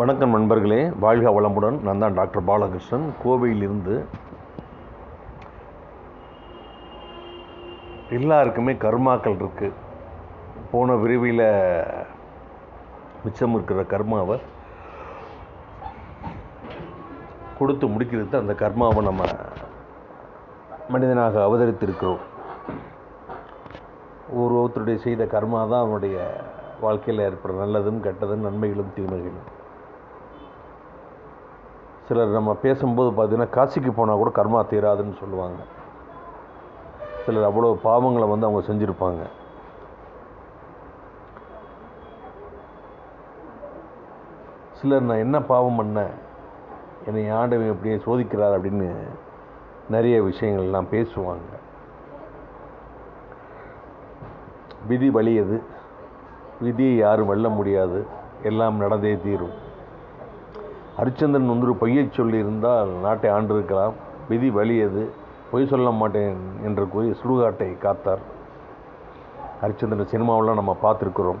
வணக்கம் நண்பர்களே. வாழ்க வளமுடன். நான் தான் டாக்டர் பாலகிருஷ்ணன். கோவையிலிருந்து எல்லாருக்குமே கர்மாக்கள் இருக்குது போன விரைவில் மிச்சம் இருக்கிற கர்மாவை கொடுத்து முடிக்கிறது அந்த கர்மாவை நம்ம மனிதனாக அவதரித்திருக்கிறோம். ஒரு ஒருத்தருடைய செய்த கர்மா தான் அவனுடைய வாழ்க்கையில் ஏற்படுற நல்லதும் கெட்டதும் நன்மைகளும் தீமைகளும். சிலர் நம்ம பேசும்போது பார்த்திங்கன்னா காசிக்கு போனால் கூட கர்மா தீராதுன்னு சொல்லுவாங்க. சிலர் அவ்வளோ பாவங்களை வந்து அவங்க செஞ்சுருப்பாங்க. சிலர் நான் என்ன பாவம் பண்ணேன்? என்னை ஆண்டவன் எப்படியே சோதிக்கிறார் அப்படின்னு நிறைய விஷயங்கள்லாம் பேசுவாங்க. விதி வலியது விதியை யாரும் வெல்ல முடியாது. எல்லாம் நடந்தே தீரும். ஹரிச்சந்திரன் வந்து ஒரு பொய்யை சொல்லியிருந்தால் நாட்டை ஆண்டிருக்கலாம். விதி வலியது பொய் சொல்ல மாட்டேன் என்று கூறி சுடுகாட்டை காத்தார். ஹரிச்சந்திரன் சினிமாவெல்லாம் நம்ம பார்த்துருக்குறோம்.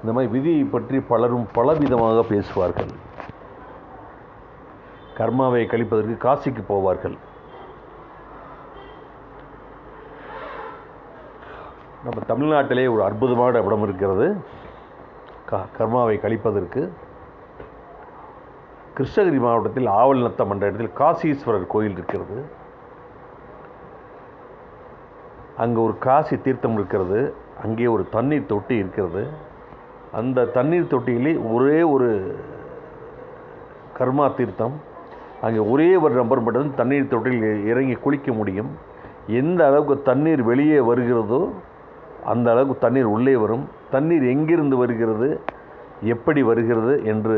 இந்த மாதிரி விதியை பற்றி பலரும் பலவிதமாக பேசுவார்கள். கர்மாவை கழிப்பதற்கு காசிக்கு போவார்கள். நம்ம தமிழ்நாட்டிலே ஒரு அற்புதமான இடம் இருக்கிறது. கர்மாவை கழிப்பதற்கு கிருஷ்ணகிரி மாவட்டத்தில் ஆவல் நத்தம் என்ற இடத்தில் காசீஸ்வரர் கோயில் இருக்கிறது. அங்கே ஒரு காசி தீர்த்தம் இருக்கிறது. அங்கே ஒரு தண்ணீர் தொட்டி இருக்கிறது. அந்த தண்ணீர் தொட்டியிலே ஒரே ஒரு கர்மா தீர்த்தம். அங்கே ஒரே ஒரு நபர் மட்டும் தண்ணீர் தொட்டியில் இறங்கி குளிக்க முடியும். எந்த அளவுக்கு தண்ணீர் வெளியே வருகிறதோ அந்த அளவுக்கு தண்ணீர் உள்ளே வரும். தண்ணீர் எங்கிருந்து வருகிறது எப்படி வருகிறது என்று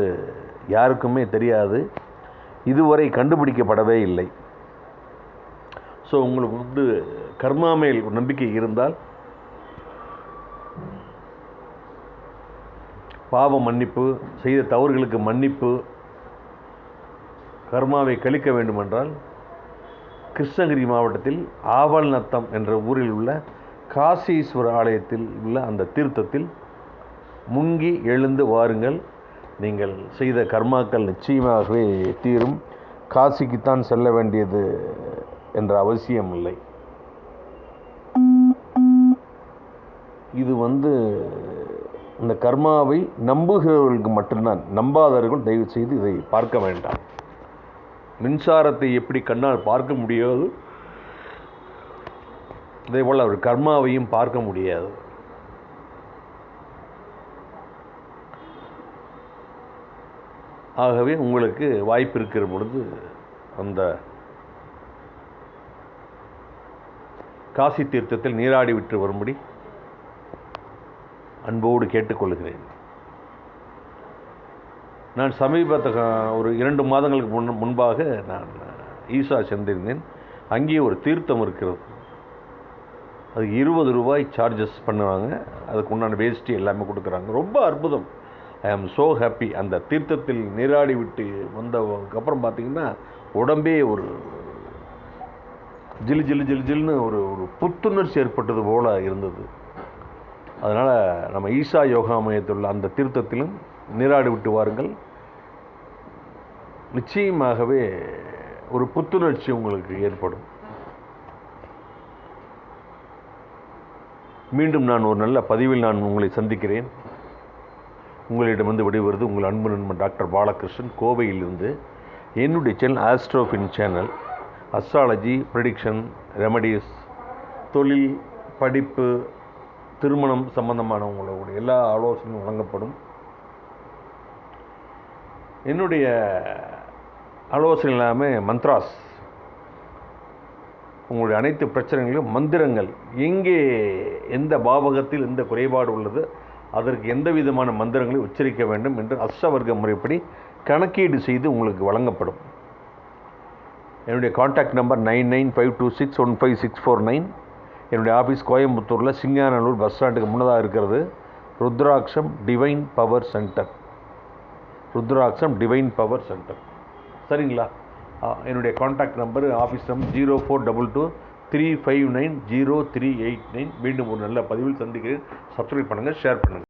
யாருக்குமே தெரியாது. இதுவரை கண்டுபிடிக்கப்படவே இல்லை. ஸோ உங்களுக்கு வந்து கர்மா மேல் ஒரு நம்பிக்கை இருந்தால் பாவ மன்னிப்பு செய்த தவறுகளுக்கு மன்னிப்பு கர்மாவை கழிக்க வேண்டுமென்றால் கிருஷ்ணகிரி மாவட்டத்தில் ஆவல் நத்தம் என்ற ஊரில் உள்ள காசீஸ்வர ஆலயத்தில் உள்ள அந்த தீர்த்தத்தில் முங்கி எழுந்து வாருங்கள். நீங்கள் செய்த கர்மாக்கள் நிச்சயமாகவே தீரும். காசிக்குத்தான் செல்ல வேண்டியது என்ற அவசியம் இல்லை. இது வந்து இந்த கர்மாவை நம்புகிறவர்களுக்கு மட்டும்தான் நம்பாதவர்கள் தயவு செய்து இதை பார்க்க வேண்டாம். மின்சாரத்தை எப்படி கண்ணால் பார்க்க முடியாது அதே போல் அவர் கர்மாவையும் பார்க்க முடியாது. ஆகவே உங்களுக்கு வாய்ப்பு இருக்கிற பொழுது அந்த காசி தீர்த்தத்தில் நீராடி விட்டு வரும்படி அன்போடு கேட்டுக்கொள்கிறேன். நான் சமீபத்த ஒரு இரண்டு மாதங்களுக்கு முன் முன்பாக நான் ஈசா சென்றிருந்தேன். அங்கே ஒரு தீர்த்தம் இருக்கிறது. அதுக்கு இருபது ரூபாய் சார்ஜஸ் பண்ணுவாங்க. அதுக்கு உண்டான வேஸ்ட்டு எல்லாமே கொடுக்குறாங்க. ரொம்ப அற்புதம். ஐ ஆம் ஸோ ஹாப்பி அந்த தீர்த்தத்தில் நீராடி விட்டு வந்ததுக்கப்புறம் பார்த்தீங்கன்னா உடம்பே ஒரு ஜிலு ஜிலு ஜிலு ஜில்னு ஒரு ஒரு புத்துணர்ச்சி ஏற்பட்டது போல் இருந்தது. அதனால் நம்ம ஈசா யோகா மையத்தில் உள்ள அந்த தீர்த்தத்திலும் நீராடி விட்டு வாருங்கள். நிச்சயமாகவே ஒரு புத்துணர்ச்சி உங்களுக்கு ஏற்படும். மீண்டும் நான் ஒரு நல்ல பதிவில் நான் உங்களை சந்திக்கிறேன். உங்களிடமிருந்து விடைபெறுவது உங்கள் அன்பு நண்பன் டாக்டர் பாலகிருஷ்ணன். கோவையிலிருந்து என்னுடைய சேனல் ஆஸ்ட்ரோஃபின் சேனல் அஸ்ட்ராலஜி ப்ரிடிக்ஷன் ரெமடிஸ் தொழில் படிப்பு திருமணம் சம்பந்தமான உங்களுடைய எல்லா ஆலோசனையும் வழங்கப்படும். என்னுடைய ஆலோசனை இல்லாமல் மந்த்ராஸ். உங்களுடைய அனைத்து பிரச்சனைகளையும் மந்திரங்கள் எங்கே எந்த பாவகத்தில் எந்த குறைபாடு உள்ளது அதற்கு எந்த விதமான மந்திரங்களை உச்சரிக்க வேண்டும் என்று அஷ்டவர்க்க முறைப்படி கணக்கீடு செய்து உங்களுக்கு வழங்கப்படும். என்னுடைய contact number nine nine five two six one five six four nine. என்னுடைய ஆஃபீஸ் கோயம்புத்தூரில் சிங்கானல்லூர் பஸ் ஸ்டாண்டுக்கு முன்னதாக இருக்கிறது. Rudraksham divine power centre Rudraksham divine power centre சரிங்களா? என்னுடைய contact number office number zero four double two three five nine zero three eight nine மீண்டும் ஒரு நல்ல பதிவில் சந்திக்கிறேன். சப்ஸ்கிரைப் பண்ணுங்கள் ஷேர் பண்ணுங்கள்